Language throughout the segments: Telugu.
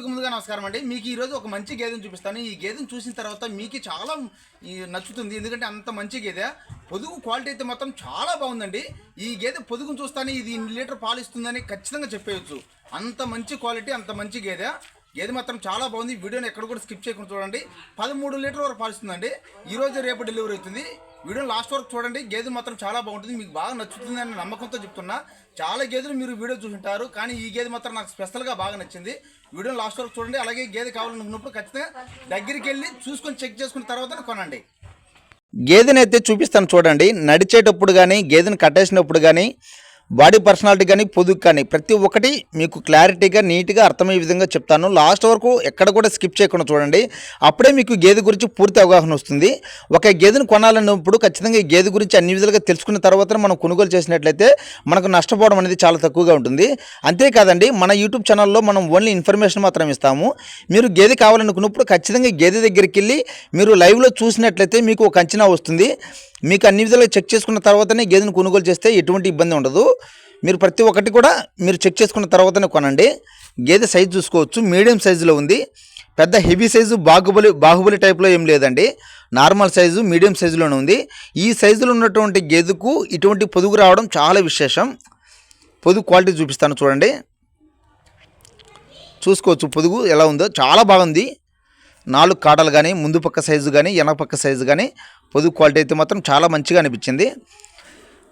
ముందుగా నమస్కారం అండి. మీకు ఈ రోజు ఒక మంచి గేదెను చూపిస్తాను. ఈ గేదెను చూసిన తర్వాత మీకు చాలా ఈ నచ్చుతుంది. ఎందుకంటే అంత మంచి గేదె. పొదుగు క్వాలిటీ అయితే మొత్తం చాలా బాగుందండి. ఈ గేదె పొదుగును చూస్తానే ఇది ఇన్ని లీటర్ పాలు ఇస్తుందని ఖచ్చితంగా చెప్పేయచ్చు. అంత మంచి క్వాలిటీ అంత మంచి గేదె. గేదె మాత్రం చాలా బాగుంది. వీడియోని ఎక్కడ కూడా స్కిప్ చేయకుండా చూడండి. పదమూడు లీటర్ వరకు పాలిస్తుందండి. ఈ రోజు రేపు డెలివరీ అవుతుంది. వీడియో లాస్ట్ వరకు చూడండి. గేదె మాత్రం చాలా బాగుంటుంది. మీకు బాగా నచ్చుతుంది అని నమ్మకంతో చెప్తున్నా. చాలా గేదెలు మీరు వీడియో చూసుంటారు కానీ ఈ గేదె మాత్రం నాకు స్పెషల్గా బాగా నచ్చింది. వీడియో లాస్ట్ వరకు చూడండి. అలాగే గేదె కావాలనుకున్నప్పుడు ఖచ్చితంగా దగ్గరికి వెళ్ళి చూసుకొని చెక్ చేసుకున్న తర్వాత కొనండి. గేదెనైతే అయితే చూపిస్తాను చూడండి. నడిచేటప్పుడు కానీ గేదెను కట్టేసినప్పుడు కానీ బాడీ పర్సనాలిటీ కానీ పొదుగు కానీ ప్రతి ఒక్కటి మీకు క్లారిటీగా నీట్గా అర్థమయ్యే విధంగా చెప్తాను. లాస్ట్ వరకు ఎక్కడ కూడా స్కిప్ చేయకుండా చూడండి. అప్పుడే మీకు గేదె గురించి పూర్తి అవగాహన వస్తుంది. ఒక గేదెను కొనాలన్నప్పుడు ఖచ్చితంగా ఈ గేదె గురించి అన్ని విధాలుగా తెలుసుకున్న తర్వాత మనం కొనుగోలు చేసినట్లయితే మనకు నష్టపోవడం అనేది చాలా తక్కువగా ఉంటుంది. అంతేకాదండి మన యూట్యూబ్ ఛానల్లో మనం ఓన్లీ ఇన్ఫర్మేషన్ మాత్రం ఇస్తాము. మీరు గేదె కావాలనుకున్నప్పుడు ఖచ్చితంగా గేదె దగ్గరికి వెళ్ళి మీరు లైవ్లో చూసినట్లయితే మీకు ఒక అంచనా వస్తుంది. మీకు అన్ని విధాలుగా చెక్ చేసుకున్న తర్వాతనే గేదెను కొనుగోలు చేస్తే ఎటువంటి ఇబ్బంది ఉండదు. మీరు ప్రతి ఒక్కటి కూడా మీరు చెక్ చేసుకున్న తర్వాతనే కొనండి. గేదె సైజు చూసుకోవచ్చు. మీడియం సైజులో ఉంది. పెద్ద హెవీ సైజు బాహుబలి బాహుబలి టైప్లో ఏం లేదండి. నార్మల్ సైజు మీడియం సైజులోనే ఉంది. ఈ సైజులో ఉన్నటువంటి గేదెకు ఇటువంటి పొదుగు రావడం చాలా విశేషం. పొదుగు క్వాలిటీ చూపిస్తాను చూడండి. చూసుకోవచ్చు పొదుగు ఎలా ఉందో. చాలా బాగుంది. నాలుగు కాడలు కానీ ముందు పక్క సైజు కానీ వెనక పక్క సైజు కానీ పొదుగు క్వాలిటీ అయితే మాత్రం చాలా మంచిగా అనిపించింది.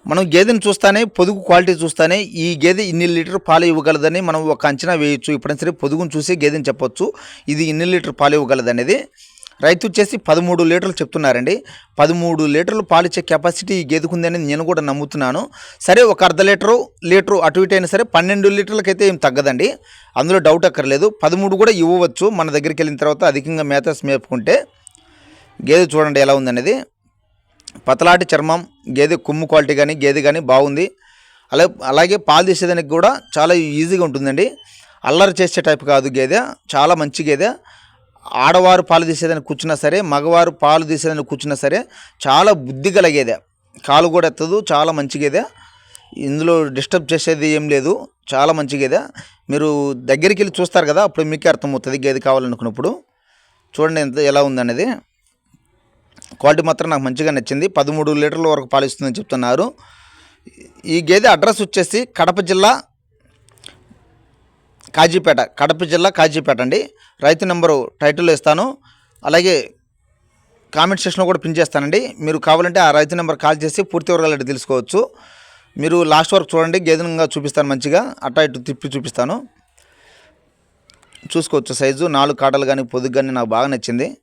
మనం గేదెని చూస్తానే పొదుగు క్వాలిటీ చూస్తానే ఈ గేదె ఇన్ని లీటర్ పాలు ఇవ్వగలదని మనం ఒక అంచనా వేయొచ్చు. ఇప్పుడైనా సరే పొదుగును చూసి గేదెని చెప్పొచ్చు. ఇది ఇన్ని లీటర్ పాలు ఇవ్వగలదనేది. రైతు వచ్చేసి పదమూడు లీటర్లు చెప్తున్నారండి. పదమూడు లీటర్లు పాలిచ్చే కెపాసిటీ ఈ గేదెకు ఉందని నేను కూడా నమ్ముతున్నాను. సరే ఒక అర్ధ లీటరు లీటరు అటు ఇటు అయినా సరే పన్నెండు లీటర్లకైతే ఏం తగ్గదండి. అందులో డౌట్ అక్కర్లేదు. పదమూడు కూడా ఇవ్వవచ్చు. మన దగ్గరికి వెళ్ళిన తర్వాత అధికంగా మేతస్ మేపుకుంటే గేదె చూడండి ఎలా ఉందనేది. పతలాటి చర్మం గేదె కొమ్ము క్వాలిటీ కానీ గేదె కానీ బాగుంది. అలా అలాగే పాలు తీసేదానికి కూడా చాలా ఈజీగా ఉంటుందండి. అల్లరి చేసే టైప్ కాదు గేదె. చాలా మంచి గేదె. ఆడవారు పాలు తీసేదానికి కూర్చున్నా సరే మగవారు పాలు తీసేదని కూర్చున్నా సరే చాలా బుద్ధి గల కాలు కూడా ఎత్తదు చాలా మంచిగేదే. ఇందులో డిస్టర్బ్ చేసేది ఏం లేదు చాలా మంచిగేదే. మీరు దగ్గరికి వెళ్ళి చూస్తారు కదా అప్పుడు మీకే అర్థమవుతుంది గేదె కావాలనుకున్నప్పుడు. చూడండి ఎంత ఎలా ఉందనేది. క్వాలిటీ మాత్రం నాకు మంచిగా నచ్చింది. పదమూడు లీటర్ల వరకు పాలిస్తుందని చెప్తున్నారు. ఈ గేదె అడ్రస్ వచ్చేసి కడప జిల్లా కాజీపేట కడప జిల్లా కాజీపేట అండి. రైతు నెంబరు టైటిల్ ఇస్తాను. అలాగే కామెంట్ సెక్షన్లో కూడా పిన్ చేస్తానండి. మీరు కావాలంటే ఆ రైతు నెంబర్ కాల్ చేసి పూర్తి వివరాలు తెలుసుకోవచ్చు. మీరు లాస్ట్ వరకు చూడండి గేదెనంగా చూపిస్తాను మంచిగా. అట్టా ఇటు తిప్పి చూపిస్తాను. చూసుకోవచ్చు సైజు. నాలుగు కాటలు కానీ పొదుగు కానీ నాకు బాగా నచ్చింది.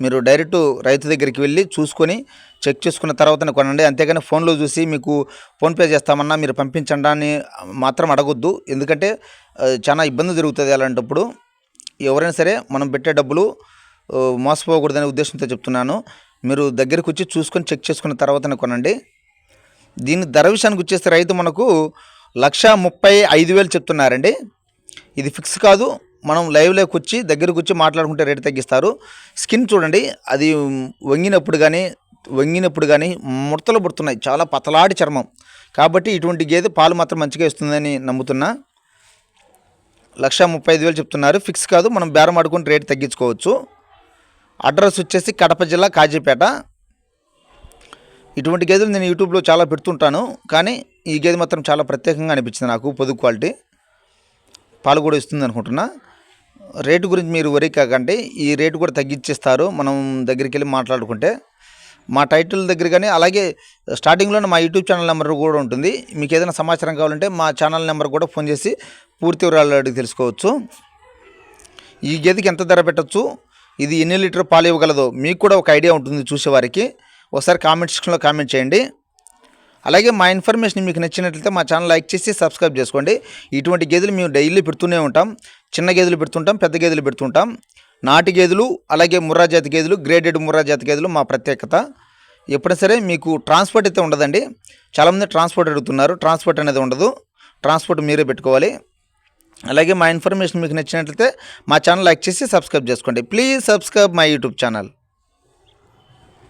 మీరు డైరెక్ట్ రైతు దగ్గరికి వెళ్ళి చూసుకొని చెక్ చేసుకున్న తర్వాతనే కొనండి. అంతేగాని ఫోన్లో చూసి మీకు ఫోన్పే చేస్తామన్నా మీరు పంపించండి అని మాత్రం అడగొద్దు. ఎందుకంటే చాలా ఇబ్బంది జరుగుతుంది అలాంటప్పుడు. ఎవరైనా సరే మనం పెట్టే డబ్బులు మోసపోకూడదనే ఉద్దేశంతో చెప్తున్నాను. మీరు దగ్గరికి వచ్చి చూసుకొని చెక్ చేసుకున్న తర్వాతనే కొనండి. దీని ధర విషయానికి వచ్చేస్తే రైతు మనకు లక్ష ముప్పై ఐదు వేలు చెప్తున్నారండి. ఇది ఫిక్స్ కాదు. మనం లైవ్లోకి వచ్చి దగ్గరకు వచ్చి మాట్లాడుకుంటే రేటు తగ్గిస్తారు. స్కిన్ చూడండి. అది వంగినప్పుడు కానీ వంగినప్పుడు కానీ ముడతలు పుడుతున్నాయి. చాలా పతలాడి చర్మం. కాబట్టి ఇటువంటి గేదె పాలు మాత్రం మంచిగా ఇస్తుందని నమ్ముతున్నా. లక్ష ముప్పై ఐదు వేలు చెప్తున్నారు. ఫిక్స్ కాదు. మనం బేరం ఆడుకుని రేటు తగ్గించుకోవచ్చు. అడ్రస్ వచ్చేసి కడప జిల్లా కాజీపేట. ఇటువంటి గేదెలు నేను యూట్యూబ్లో చాలా పెడుతుంటాను. కానీ ఈ గేదె మాత్రం చాలా ప్రత్యేకంగా అనిపించింది నాకు. పొదుగు క్వాలిటీ. పాలు కూడా ఇస్తుంది అనుకుంటున్నా. రేటు గురించి మీరు వరి కాకండి. ఈ రేటు కూడా తగ్గించేస్తారు. మనం దగ్గరికి వెళ్ళి మాట్లాడుకుంటే. మా టైటిల్ దగ్గర కానీ అలాగే స్టార్టింగ్లోనే మా యూట్యూబ్ ఛానల్ నెంబర్ కూడా ఉంటుంది. మీకు ఏదైనా సమాచారం కావాలంటే మా ఛానల్ నెంబర్ కూడా ఫోన్ చేసి పూర్తి వివరాలు అడిగి తెలుసుకోవచ్చు. ఈ గేదెకి ఎంత ధర పెట్టచ్చు? ఇది ఎన్ని లీటర్ పాలు ఇవ్వగలదో మీకు కూడా ఒక ఐడియా ఉంటుంది చూసేవారికి. ఒకసారి కామెంట్ సెక్షన్లో కామెంట్ చేయండి. అలాగే మా ఇన్ఫర్మేషన్ మీకు నచ్చినట్లయితే మా ఛానల్ లైక్ చేసి సబ్స్క్రైబ్ చేసుకోండి. ఇటువంటి గేదెలు మేము డైలీ పెడుతూనే ఉంటాం. చిన్న గేదెలు పెడుతుంటాం పెద్ద గేదెలు పెడుతుంటాం. నాటి గేదెలు అలాగే ముర్రా జాతి గేదెలు గ్రేడెడ్ ముర్రా జాతి గేదెలు మా ప్రత్యేకత. ఎప్పుడైనా సరే మీకు ట్రాన్స్పోర్ట్ అయితే ఉండదండి. చాలామంది ట్రాన్స్పోర్ట్ అడుగుతున్నారు. ట్రాన్స్పోర్ట్ అనేది ఉండదు. ట్రాన్స్పోర్ట్ మీరే పెట్టుకోవాలి. అలాగే మా ఇన్ఫర్మేషన్ మీకు నచ్చినట్లయితే మా ఛానల్ లైక్ చేసి సబ్స్క్రైబ్ చేసుకోండి. Please subscribe my YouTube channel